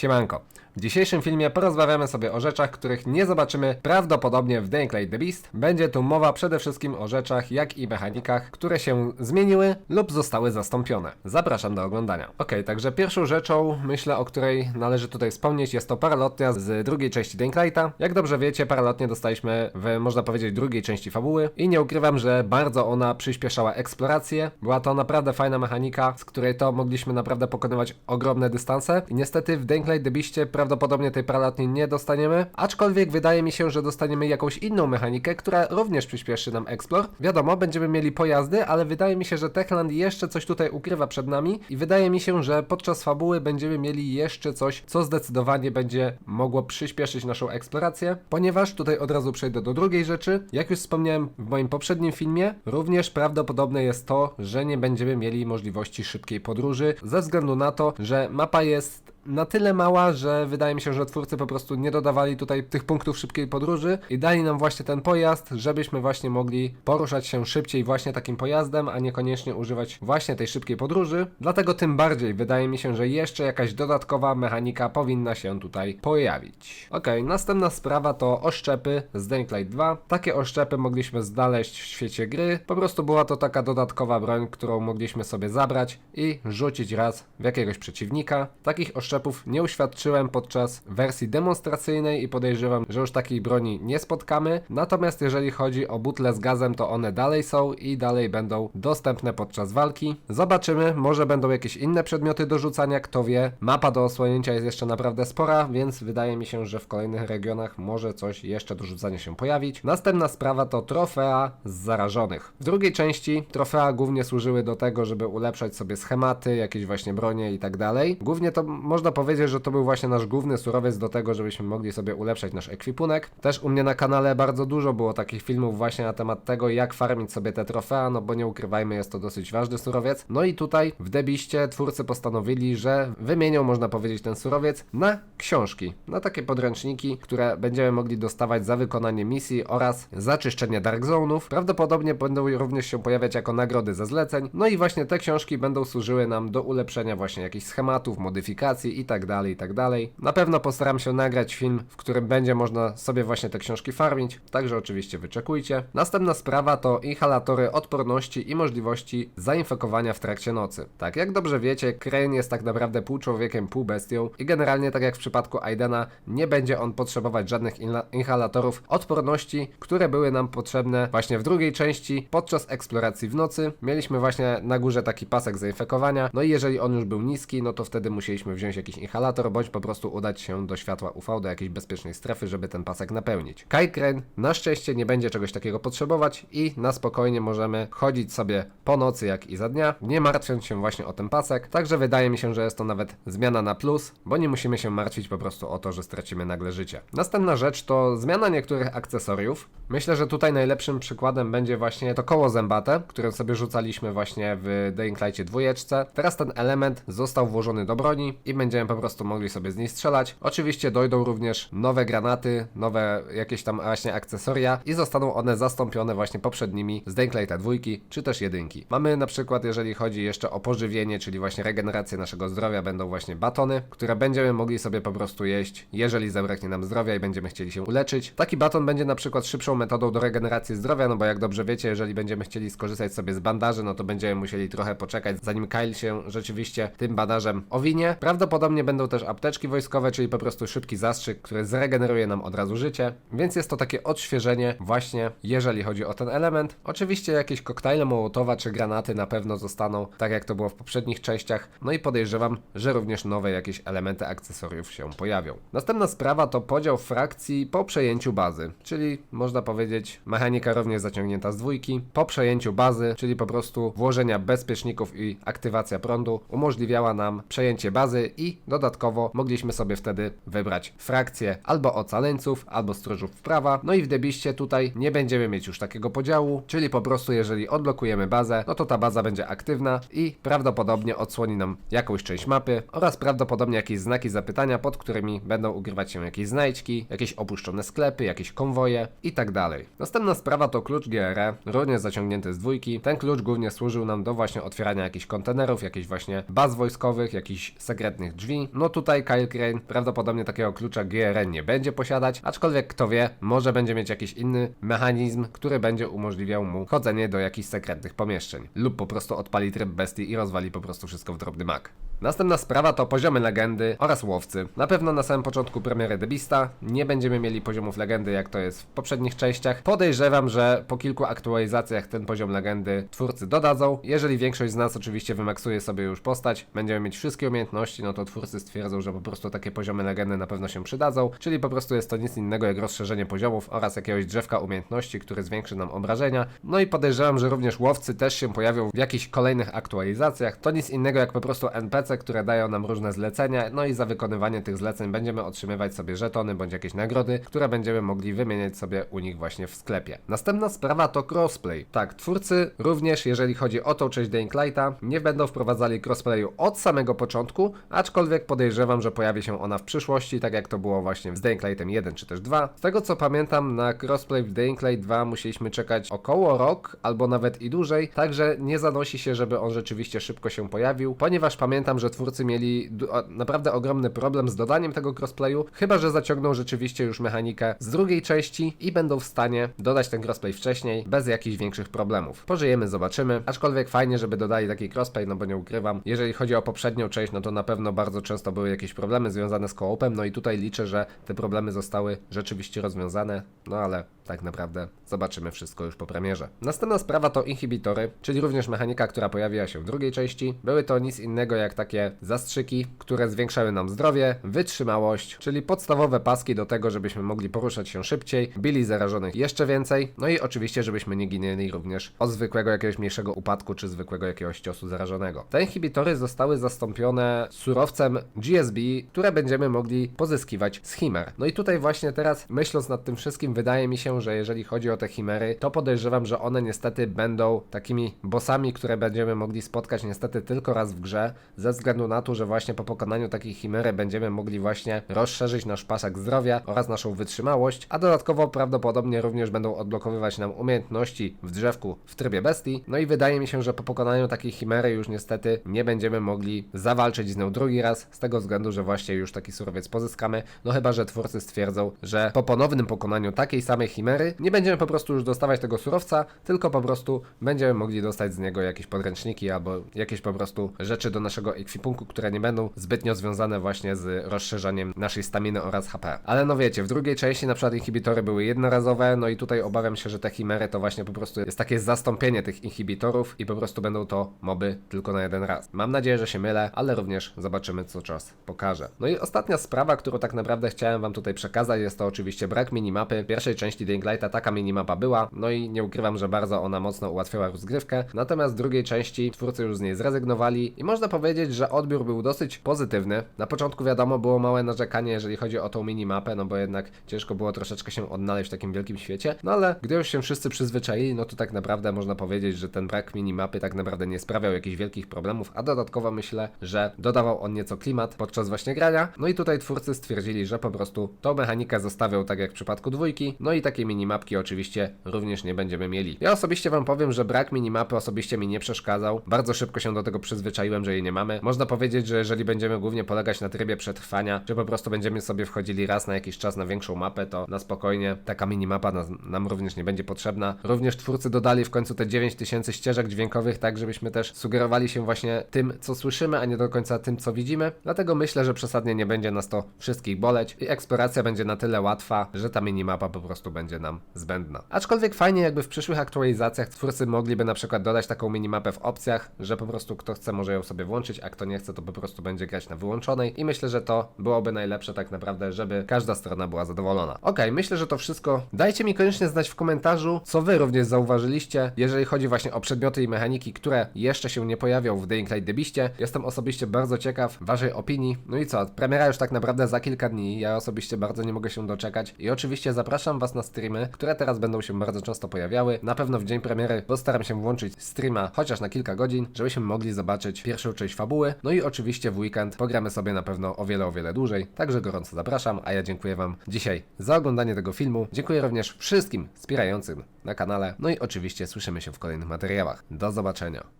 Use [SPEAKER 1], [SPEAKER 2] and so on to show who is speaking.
[SPEAKER 1] Siemanko. W dzisiejszym filmie porozmawiamy sobie o rzeczach, których nie zobaczymy prawdopodobnie w Daylight the Beast. Będzie tu mowa przede wszystkim o rzeczach, jak i mechanikach, które się zmieniły lub zostały zastąpione. Zapraszam do oglądania. Ok, także pierwszą rzeczą, myślę, o której należy tutaj wspomnieć, jest to paralotnia z drugiej części Daylighta. Jak dobrze wiecie, paralotnię dostaliśmy w, można powiedzieć, drugiej części fabuły i nie ukrywam, że bardzo ona przyspieszała eksplorację. Była to naprawdę fajna mechanika, z której to mogliśmy naprawdę pokonywać ogromne dystanse. I niestety w Daylight the Beastie prawdopodobnie tej paralotni nie dostaniemy, aczkolwiek wydaje mi się, że dostaniemy jakąś inną mechanikę, która również przyspieszy nam explore. Wiadomo, będziemy mieli pojazdy, ale wydaje mi się, że Techland jeszcze coś tutaj ukrywa przed nami i wydaje mi się, że podczas fabuły będziemy mieli jeszcze coś, co zdecydowanie będzie mogło przyspieszyć naszą eksplorację, ponieważ tutaj od razu przejdę do drugiej rzeczy. Jak już wspomniałem w moim poprzednim filmie, również prawdopodobne jest to, że nie będziemy mieli możliwości szybkiej podróży, ze względu na to, że mapa jest na tyle mała, że wydaje mi się, że twórcy po prostu nie dodawali tutaj tych punktów szybkiej podróży i dali nam właśnie ten pojazd, żebyśmy właśnie mogli poruszać się szybciej właśnie takim pojazdem, a niekoniecznie używać właśnie tej szybkiej podróży. Dlatego tym bardziej wydaje mi się, że jeszcze jakaś dodatkowa mechanika powinna się tutaj pojawić. Ok, następna sprawa to oszczepy z Dying 2. Takie oszczepy mogliśmy znaleźć w świecie gry. Po prostu była to taka dodatkowa broń, którą mogliśmy sobie zabrać i rzucić raz w jakiegoś przeciwnika. Takich oszczepów nie uświadczyłem podczas wersji demonstracyjnej i podejrzewam, że już takiej broni nie spotkamy. Natomiast jeżeli chodzi o butle z gazem, to one dalej są i dalej będą dostępne podczas walki. Zobaczymy, może będą jakieś inne przedmioty do rzucania, kto wie. Mapa do osłonięcia jest jeszcze naprawdę spora, więc wydaje mi się, że w kolejnych regionach może coś jeszcze do rzucania się pojawić. Następna sprawa to trofea z zarażonych. W drugiej części trofea głównie służyły do tego, żeby ulepszać sobie schematy, jakieś właśnie bronie i tak dalej. Głównie to można powiedzieć, że to był właśnie nasz główny surowiec do tego, żebyśmy mogli sobie ulepszać nasz ekwipunek. Też u mnie na kanale bardzo dużo było takich filmów właśnie na temat tego, jak farmić sobie te trofea, no bo nie ukrywajmy, jest to dosyć ważny surowiec. No i tutaj w Debiście twórcy postanowili, że wymienią, można powiedzieć, ten surowiec na książki, na takie podręczniki, które będziemy mogli dostawać za wykonanie misji oraz za czyszczenie Dark Zone'ów. Prawdopodobnie będą również się pojawiać jako nagrody za zleceń. No i właśnie te książki będą służyły nam do ulepszenia właśnie jakichś schematów, modyfikacji i tak dalej, i tak dalej. Na pewno postaram się nagrać film, w którym będzie można sobie właśnie te książki farmić, także oczywiście wyczekujcie. Następna sprawa to inhalatory odporności i możliwości zainfekowania w trakcie nocy. Tak, jak dobrze wiecie, Crane jest tak naprawdę pół człowiekiem, pół bestią i generalnie tak jak w przypadku Aidena, nie będzie on potrzebować żadnych inhalatorów odporności, które były nam potrzebne właśnie w drugiej części podczas eksploracji w nocy. Mieliśmy właśnie na górze taki pasek zainfekowania, no i jeżeli on już był niski, no to wtedy musieliśmy wziąć jakiś inhalator, bądź po prostu udać się do światła UV, do jakiejś bezpiecznej strefy, żeby ten pasek napełnić. Kai Crane na szczęście nie będzie czegoś takiego potrzebować i na spokojnie możemy chodzić sobie po nocy jak i za dnia, nie martwiąc się właśnie o ten pasek, także wydaje mi się, że jest to nawet zmiana na plus, bo nie musimy się martwić po prostu o to, że stracimy nagle życie. Następna rzecz to zmiana niektórych akcesoriów. Myślę, że tutaj najlepszym przykładem będzie właśnie to koło zębate, które sobie rzucaliśmy właśnie w Dying Light'cie dwójeczce. Teraz ten element został włożony do broni i będziemy po prostu mogli sobie z niej strzelać. Oczywiście dojdą również nowe granaty, nowe jakieś tam właśnie akcesoria i zostaną one zastąpione właśnie poprzednimi z Light'a dwójki czy też jedynki. Mamy na przykład, jeżeli chodzi jeszcze o pożywienie, czyli właśnie regenerację naszego zdrowia, będą właśnie batony, które będziemy mogli sobie po prostu jeść, jeżeli zabraknie nam zdrowia i będziemy chcieli się uleczyć. Taki baton będzie na przykład szybszą metodą do regeneracji zdrowia, no bo jak dobrze wiecie, jeżeli będziemy chcieli skorzystać sobie z bandaży, no to będziemy musieli trochę poczekać, zanim Kyle się rzeczywiście tym bandażem owinie. Prawdopodobnie będą też apteczki wojskowe, czyli po prostu szybki zastrzyk, który zregeneruje nam od razu życie, więc jest to takie odświeżenie właśnie, jeżeli chodzi o ten element. Oczywiście jakieś koktajle Mołotowa czy granaty na pewno zostaną, tak jak to było w poprzednich częściach, no i podejrzewam, że również nowe jakieś elementy akcesoriów się pojawią. Następna sprawa to podział frakcji po przejęciu bazy, czyli można powiedzieć mechanika również zaciągnięta z dwójki. Po przejęciu bazy, czyli po prostu włożenia bezpieczników i aktywacja prądu umożliwiała nam przejęcie bazy i dodatkowo mogliśmy sobie wtedy wybrać frakcję albo ocaleńców, albo stróżów prawa. No i w debiście tutaj nie będziemy mieć już takiego podziału, czyli po prostu jeżeli odblokujemy bazę, no to ta baza będzie aktywna i prawdopodobnie odsłoni nam jakąś część mapy oraz prawdopodobnie jakieś znaki zapytania, pod którymi będą ukrywać się jakieś znajdźki, jakieś opuszczone sklepy, jakieś konwoje i tak. Następna sprawa to klucz GRE, również zaciągnięty z dwójki. Ten klucz głównie służył nam do właśnie otwierania jakichś kontenerów, jakichś właśnie baz wojskowych, jakichś sekretnych drzwi. No tutaj Kyle Crane prawdopodobnie takiego klucza GRN nie będzie posiadać, aczkolwiek kto wie, może będzie mieć jakiś inny mechanizm, który będzie umożliwiał mu chodzenie do jakichś sekretnych pomieszczeń. Lub po prostu odpali tryb bestii i rozwali po prostu wszystko w drobny mak. Następna sprawa to poziomy legendy oraz łowcy. Na pewno na samym początku premiery The Beasta nie będziemy mieli poziomów legendy jak to jest w poprzednich częściach. Podejrzewam, że po kilku aktualizacjach ten poziom legendy twórcy dodadzą. Jeżeli większość z nas oczywiście wymaksuje sobie już postać, będziemy mieć wszystkie umiejętności, no to twórcy stwierdzą, że po prostu takie poziomy legendy na pewno się przydadzą, czyli po prostu jest to nic innego jak rozszerzenie poziomów oraz jakiegoś drzewka umiejętności, który zwiększy nam obrażenia. No i podejrzewam, że również łowcy też się pojawią w jakichś kolejnych aktualizacjach. To nic innego jak po prostu NPC, które dają nam różne zlecenia, no i za wykonywanie tych zleceń będziemy otrzymywać sobie żetony bądź jakieś nagrody, które będziemy mogli wymieniać sobie u nich właśnie w sklepie. Następna sprawa to crossplay. Tak, twórcy również, jeżeli chodzi o tą część Dying Lighta, nie będą wprowadzali crossplayu od samego początku, aczkolwiek podejrzewam, że pojawi się ona w przyszłości, tak jak to było właśnie z Dying Lightem 1 czy też 2. Z tego co pamiętam, na crossplay w Dying Light 2 musieliśmy czekać około rok, albo nawet i dłużej, także nie zanosi się, żeby on rzeczywiście szybko się pojawił, ponieważ pamiętam, że twórcy mieli naprawdę ogromny problem z dodaniem tego crossplayu, chyba że zaciągną rzeczywiście już mechanikę z drugiej części i będą w stanie dodać ten crossplay wcześniej, bez jakichś większych problemów. Pożyjemy, zobaczymy, aczkolwiek fajnie, żeby dodali taki crossplay, no bo nie ukrywam, jeżeli chodzi o poprzednią część, no to na pewno bardzo często były jakieś problemy związane z koopem, no i tutaj liczę, że te problemy zostały rzeczywiście rozwiązane, no ale tak naprawdę zobaczymy wszystko już po premierze. Następna sprawa to inhibitory, czyli również mechanika, która pojawiła się w drugiej części. Były to nic innego jak takie zastrzyki, które zwiększały nam zdrowie, wytrzymałość, czyli podstawowe paski do tego, żebyśmy mogli poruszać się szybciej, bili zarażonych jeszcze więcej, no i oczywiście, żebyśmy nie ginęli również od zwykłego jakiegoś mniejszego upadku, czy zwykłego jakiegoś ciosu zarażonego. Te inhibitory zostały zastąpione surowcem GSB, które będziemy mogli pozyskiwać z chimer. No i tutaj właśnie teraz, myśląc nad tym wszystkim, wydaje mi się, że jeżeli chodzi o te chimery, to podejrzewam, że one niestety będą takimi bossami, które będziemy mogli spotkać niestety tylko raz w grze, ze względu na to, że właśnie po pokonaniu takiej chimery będziemy mogli właśnie rozszerzyć nasz pasek zdrowia oraz naszą wytrzymałość, a dodatkowo prawdopodobnie również będą odblokowywać nam umiejętności w drzewku w trybie bestii. No i wydaje mi się, że po pokonaniu takiej chimery już niestety nie będziemy mogli zawalczyć z nią drugi raz, z tego względu, że właśnie już taki surowiec pozyskamy, no chyba, że twórcy stwierdzą, że po ponownym pokonaniu takiej samej chimery nie będziemy po prostu już dostawać tego surowca, tylko po prostu będziemy mogli dostać z niego jakieś podręczniki albo jakieś po prostu rzeczy do naszego ekwipunku, które nie będą zbytnio związane właśnie z rozszerzaniem naszej staminy oraz HP. Ale no wiecie, w drugiej części na przykład inhibitory były jednorazowe, no i tutaj obawiam się, że te chimery to właśnie po prostu jest takie zastąpienie tych inhibitorów i po prostu będą to moby tylko na jeden raz. Mam nadzieję, że się mylę, ale również zobaczymy co czas pokaże. No i ostatnia sprawa, którą tak naprawdę chciałem wam tutaj przekazać jest to oczywiście brak minimapy. W pierwszej części Dying taka minimapa była, no i nie ukrywam, że bardzo ona mocno ułatwiała rozgrywkę, natomiast w drugiej części twórcy już z niej zrezygnowali i można powiedzieć, że odbiór był dosyć pozytywny. Na początku wiadomo było małe narzekanie, jeżeli chodzi o tą minimapę, no bo jednak ciężko było troszeczkę się odnaleźć w takim wielkim świecie, no ale gdy już się wszyscy przyzwyczaili, no to tak naprawdę można powiedzieć, że ten brak minimapy tak naprawdę nie sprawiał jakichś wielkich problemów, a dodatkowo myślę, że dodawał on nieco klimat podczas właśnie grania. No i tutaj twórcy stwierdzili, że po prostu tą mechanikę zostawią tak jak w przypadku dwójki, no i takie minimapki oczywiście również nie będziemy mieli. Ja osobiście wam powiem, że brak minimapy osobiście mi nie przeszkadzał. Bardzo szybko się do tego przyzwyczaiłem, że jej nie mamy. Można powiedzieć, że jeżeli będziemy głównie polegać na trybie przetrwania, że po prostu będziemy sobie wchodzili raz na jakiś czas na większą mapę, to na spokojnie taka minimapa nas, nam również nie będzie potrzebna. Również twórcy dodali w końcu te 9000 ścieżek dźwiękowych, tak żebyśmy też sugerowali się właśnie tym, co słyszymy, a nie do końca tym, co widzimy. Dlatego myślę, że przesadnie nie będzie nas to wszystkich boleć i eksploracja będzie na tyle łatwa, że ta minimapa po prostu będzie nam zbędna. Aczkolwiek fajnie jakby w przyszłych aktualizacjach twórcy mogliby na przykład dodać taką minimapę w opcjach, że po prostu kto chce może ją sobie włączyć, a kto nie chce to po prostu będzie grać na wyłączonej i myślę, że to byłoby najlepsze tak naprawdę, żeby każda strona była zadowolona. Okej, myślę, że to wszystko. Dajcie mi koniecznie znać w komentarzu, co wy również zauważyliście, jeżeli chodzi właśnie o przedmioty i mechaniki, które jeszcze się nie pojawią w Dying Light Debiście. Jestem osobiście bardzo ciekaw waszej opinii. No i co, premiera już tak naprawdę za kilka dni, ja osobiście bardzo nie mogę się doczekać i oczywiście zapraszam was na streamy, które teraz będą się bardzo często pojawiały. Na pewno w dzień premiery postaram się włączyć streama chociaż na kilka godzin, żebyśmy mogli zobaczyć pierwszą część fabuły. No i oczywiście w weekend pogramy sobie na pewno o wiele, o wiele dłużej. Także gorąco zapraszam, a ja dziękuję wam dzisiaj za oglądanie tego filmu. Dziękuję również wszystkim wspierającym na kanale. No i oczywiście słyszymy się w kolejnych materiałach. Do zobaczenia.